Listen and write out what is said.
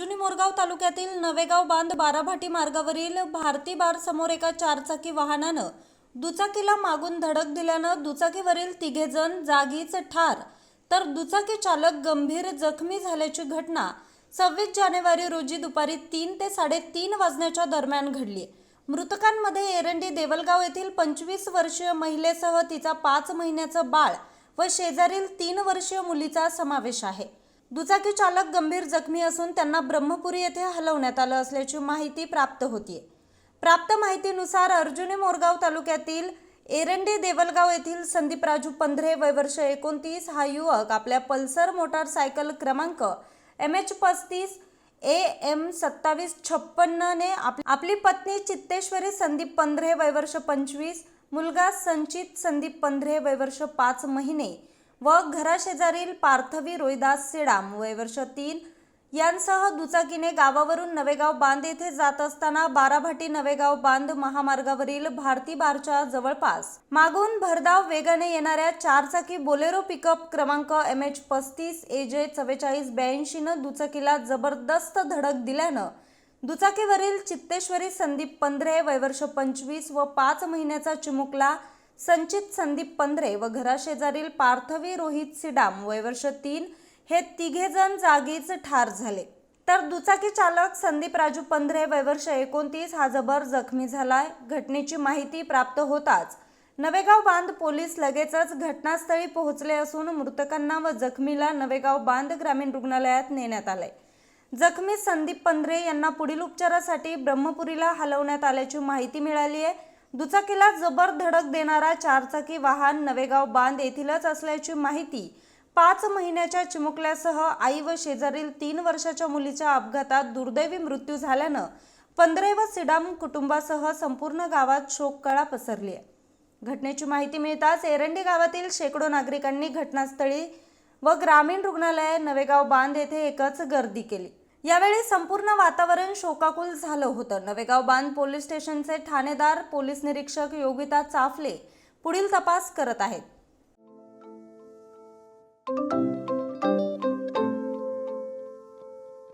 अर्जुनी मोरगाव तालुक्यातील नवेगाव बांध बाराभाटी मार्गावरील भारती बार समोर एका चारचाकी वाहनानं दुचाकीला मागून धडक दिल्यानं दुचाकीवरील तिघेजण जागीच ठार. तर दुचाकी चालक गंभीर जखमी झाल्याची घटना सव्वीस जानेवारी रोजी दुपारी तीन ते साडेतीन वाजण्याच्या दरम्यान घडली. मृतकांमध्ये एरंडी देवलगाव येथील पंचवीस वर्षीय महिलेसह तिचा पाच महिन्याचं बाळ व शेजारील तीन वर्षीय मुलीचा समावेश आहे. दुचाकी चालक गंभीर जखमी असून त्यांना ब्रह्मपुरी येथे हलवण्यात आलं असल्याची माहिती प्राप्त होतीये. प्राप्त माहितीनुसार अर्जुनी मोरगाव तालुक्यातील एरंडे देवलगाव येथील संदीप राजू पंधरे वय वर्ष एकोणतीस हा युवक आपल्या पल्सर मोटारसायकल क्रमांक एम एच पस्तीस ए एम सत्तावीस छप्पन्नने आप- आपली पत्नी चित्तेश्वरी संदीप पंधरे वयवर्ष पंचवीस मुलगा संचित संदीप पंधरे वयवर्ष पाच महिने व घराशेजारील पार्थवी रोहिदास सिडाम वय वर्ष तीन यांसह दुचाकीने गावावरून नवेगाव बांध येथे जात असताना बाराभाटी नवेगाव बांध महामार्गावरील भारती बारच्या जवळपास. मागून भरधाव वेगाने येणाऱ्या चारचाकी बोलेरो पिकअप क्रमांक एम एच पस्तीस ए जे चव्वेचाळीस ब्याऐंशीनं दुचाकीला जबरदस्त धडक दिल्यानं दुचाकीवरील चित्तेश्वरी संदीप पंधरे वयवर्ष पंचवीस व पाच महिन्याचा चिमुकला संचित संदीप पंधरे व घराशेजारील पार्थवी रोहित सिडाम वयवर्ष तीन हे तिघेजण जागीच ठार झाले. तर दुचाकी चालक संदीप राजू पंधरे वयवर्ष एकोणतीस हा जबर जखमी झालाय. घटनेची माहिती प्राप्त होताच नवेगाव बांध पोलीस लगेचच घटनास्थळी पोहोचले असून मृतकांना व जखमीला नवेगाव बांध ग्रामीण रुग्णालयात नेण्यात आले जखमी संदीप पंधरे यांना पुढील उपचारासाठी ब्रह्मपुरीला हलवण्यात आल्याची माहिती मिळाली आहे दुचाकीला जबर धडक देणारा चारचाकी वाहन नवेगाव बांध येथीलच असल्याची माहिती पाच महिन्याच्या चिमुकल्यासह आई व शेजारील तीन वर्षाच्या मुलीच्या अपघातात दुर्दैवी मृत्यू झाल्यानं पंधरे व सिडाम कुटुंबासह संपूर्ण गावात शोककळा पसरली आहे. घटनेची माहिती मिळताच एरंडी गावातील शेकडो नागरिकांनी घटनास्थळी व ग्रामीण रुग्णालय नवेगाव बांध येथे एकच गर्दी केली. यावेळी संपूर्ण वातावरण शोकाकुल झालं होतं. नवेगाव बांध पोलीस स्टेशनचे ठाणेदार पोलीस निरीक्षक योगिता चाफले पुढील तपास करत आहेत.